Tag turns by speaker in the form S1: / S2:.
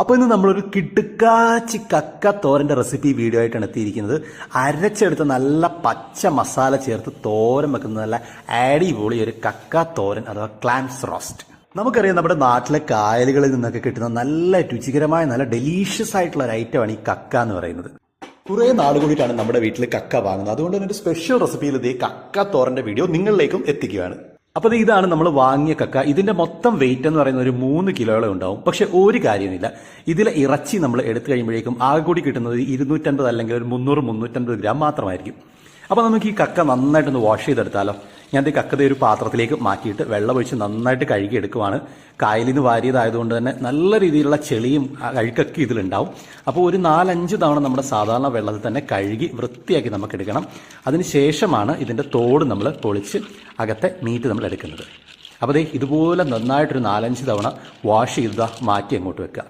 S1: അപ്പോൾ ഇന്ന് നമ്മളൊരു കിടുക്കാച്ചി കക്ക തോരന്റെ റെസിപ്പി വീഡിയോ ആയിട്ടാണ് എത്തിയിരിക്കുന്നത്. അരച്ചെടുത്ത് നല്ല പച്ച മസാല ചേർത്ത് തോരൻ വെക്കുന്ന നല്ല അടിപൊളി ഒരു കക്ക തോരൻ അഥവാ ക്ലാംസ് റോസ്റ്റ് നമുക്കറിയാം നമ്മുടെ നാട്ടിലെ കായലുകളിൽ നിന്നൊക്കെ കിട്ടുന്ന നല്ല രുചികരമായ നല്ല ഡെലീഷ്യസ് ആയിട്ടുള്ള ഒരു ഐറ്റമാണ് ഈ കക്ക എന്ന് പറയുന്നത്. കുറേ നാൾ കൂടിയിട്ടാണ് നമ്മുടെ വീട്ടിൽ കക്ക വാങ്ങുന്നത്. അതുകൊണ്ട് തന്നെ ഒരു സ്പെഷ്യൽ റെസിപ്പിയിൽ ഈ കക്ക തോരന്റെ വീഡിയോ നിങ്ങളിലേക്കും എത്തിക്കുകയാണ്. അപ്പോൾ ഇതാണ് നമ്മൾ വാങ്ങിയ കക്ക. ഇതിന്റെ മൊത്തം വെയിറ്റ് എന്ന് പറയുന്ന ഒരു മൂന്ന് കിലോയോളം ഉണ്ടാവും. പക്ഷെ ഒരു കാര്യമില്ല. ഇതിലെ ഇറച്ചി നമ്മൾ എടുത്തു കഴിയുമ്പോഴേക്കും ആകെ കൂടി കിട്ടുന്നത് ഇരുന്നൂറ്റൻപത് അല്ലെങ്കിൽ ഒരു മുന്നൂറ് മുന്നൂറ്റൻപത് ഗ്രാം മാത്രമായിരിക്കും. അപ്പോൾ നമുക്ക് ഈ കക്ക നന്നായിട്ടൊന്ന് വാഷ് ചെയ്തെടുത്താലോ? ഞാൻ ഈ കക്കത ഒരു പാത്രത്തിലേക്ക് മാറ്റിയിട്ട് വെള്ളമൊഴിച്ച് നന്നായിട്ട് കഴുകി എടുക്കുവാണ്. കായലിൽ നിന്ന് വാരിയതായതുകൊണ്ട് തന്നെ നല്ല രീതിയിലുള്ള ചെളിയും കഴുക്കൊക്കെ ഇതിലുണ്ടാവും. അപ്പോൾ ഒരു നാലഞ്ച് തവണ നമ്മുടെ സാധാരണ വെള്ളത്തിൽ തന്നെ കഴുകി വൃത്തിയാക്കി നമുക്ക് എടുക്കണം. അതിനുശേഷമാണ് ഇതിന്റെ തോട് നമ്മൾ പൊളിച്ച് അകത്തെ മീറ്റ് നമ്മൾ എടുക്കുന്നത്. അപ്പോൾ ഇതുപോലെ നന്നായിട്ടൊരു നാലഞ്ച് തവണ വാഷ് ചെയ്ത മാറ്റി അങ്ങോട്ട് വെക്കുക.